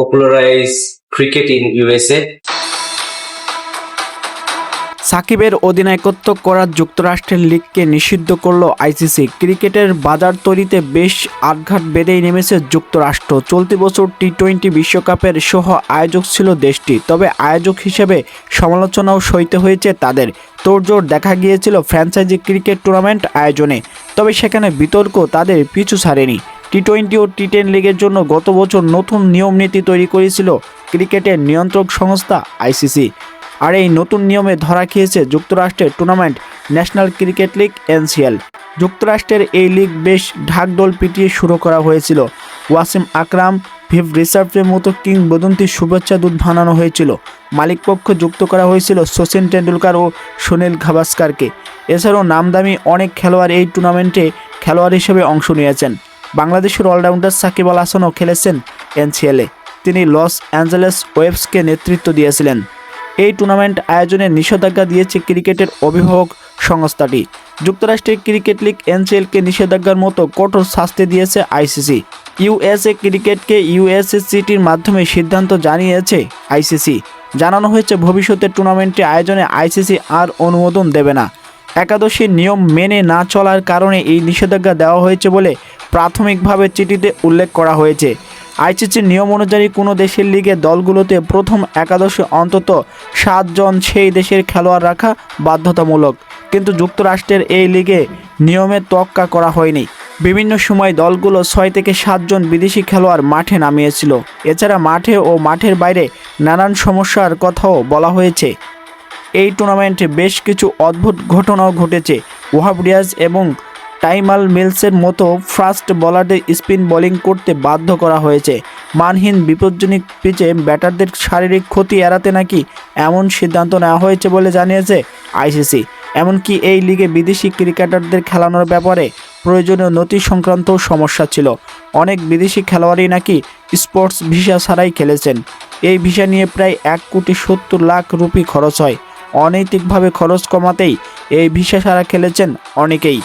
popularize cricket in USA. সাকিবের অধিনায়কত্ব করা যুক্তরাষ্ট্রের লিগকে নিষিদ্ধ করল আইসিসি। ক্রিকেটের বাজার তৈরিতে বেশ আটঘাট বেড়েই নেমেছে যুক্তরাষ্ট্র। চলতি বছর টি টোয়েন্টি বিশ্বকাপের সহ আয়োজক ছিল দেশটি। তবে আয়োজক হিসেবে সমালোচনাও সইতে হয়েছে তাদের। তোড়জোড় দেখা গিয়েছিল ফ্র্যাঞ্চাইজি ক্রিকেট টুর্নামেন্ট আয়োজনে। তবে সেখানে বিতর্ক তাদের পিছু ছাড়েনি। টি টোয়েন্টি ও টি টেন লিগের জন্য গত বছর নতুন নিয়ম নীতি তৈরি করেছিল ক্রিকেটের নিয়ন্ত্রক সংস্থা আইসিসি আর এই নতুন নিয়মে ধরা খেয়েছে যুক্তরাষ্ট্রের tournament national cricket league NCL যুক্তরাষ্ট্রের এই লিগ বেশ ঢাকডোল পিটিয়ে শুরু করা হয়েছিল। ওয়াসিম আকরাম, ভিভ রিসার্ভের মতো কিংবদন্তি শুভেচ্ছা দূত বানানো হয়েছিল। মালিকপক্ষ যুক্ত করা হয়েছিল সচিন টেন্ডুলকার ও সুনীল গাভাস্কারকে এছাড়াও নামদামি অনেক খেলোয়াড় এই টুর্নামেন্টে খেলোয়াড় হিসেবে অংশ নিয়েছেন। বাংলাদেশের অলরাউন্ডার সাকিব আল হাসানও খেলেছেন এনসিএলে। তিনি লস অ্যাঞ্জেলেস ওয়েবসকে নেতৃত্ব দিয়েছিলেন। এই টুর্নামেন্ট আয়োজনে নিষেধাজ্ঞা দিয়েছে ক্রিকেটের অভিভাবক সংস্থাটি। যুক্তরাষ্ট্রের ক্রিকেট লিগ এনসিএলকে নিষেধাজ্ঞার মতো কঠোর শাস্তি দিয়েছে আইসিসি। ইউএসএ ক্রিকেটকে ইউএসএসিটির মাধ্যমে সিদ্ধান্ত জানিয়েছে আইসিসি। জানানো হয়েছে, ভবিষ্যতে টুর্নামেন্টটি আয়োজনে আইসিসি আর অনুমোদন দেবে না। একাদশীর নিয়ম মেনে না চলার কারণে এই নিষেধাজ্ঞা দেওয়া হয়েছে বলে প্রাথমিকভাবে চিঠিতে উল্লেখ করা হয়েছে। আইসিসির নিয়ম অনুযায়ী কোনো দেশের লিগে দলগুলোতে প্রথম একাদশে অন্তত সাতজন সেই দেশের খেলোয়াড় রাখা বাধ্যতামূলক। কিন্তু যুক্তরাষ্ট্রের এই লিগে নিয়মে তোয়াক্কা করা হয়নি। বিভিন্ন সময় দলগুলো ছয় থেকে সাতজন বিদেশি খেলোয়াড় মাঠে নামিয়েছিল। এছাড়া মাঠে ও মাঠের বাইরে নানান সমস্যার কথাও বলা হয়েছে। এই টুর্নামেন্টে বেশ কিছু অদ্ভুত ঘটনাও ঘটেছে। ওয়াহাব রিয়াজ এবং টাইমাল মিলসের মতো ফাস্ট বলারদের স্পিন বোলিং করতে বাধ্য করা হয়েছে। মানহীন বিপজ্জনক পিচে ব্যাটারদের শারীরিক ক্ষতি এড়াতে নাকি এমন সিদ্ধান্ত নেওয়া হয়েছে বলে জানিয়েছে আইসিসি। এমনকি এই লিগে বিদেশি ক্রিকেটারদের খেলানোর ব্যাপারে প্রয়োজনীয় নথি সংক্রান্ত সমস্যা ছিল। অনেক বিদেশি খেলোয়াড়ই নাকি স্পোর্টস ভিসা ছাড়াই খেলেছেন। এই ভিসা নিয়ে প্রায় এক কোটি সত্তর লাখ রুপি খরচ হয়। অনৈতিকভাবে খরচ কমাতেই এই ভিসা ছাড়া খেলেছেন অনেকেই।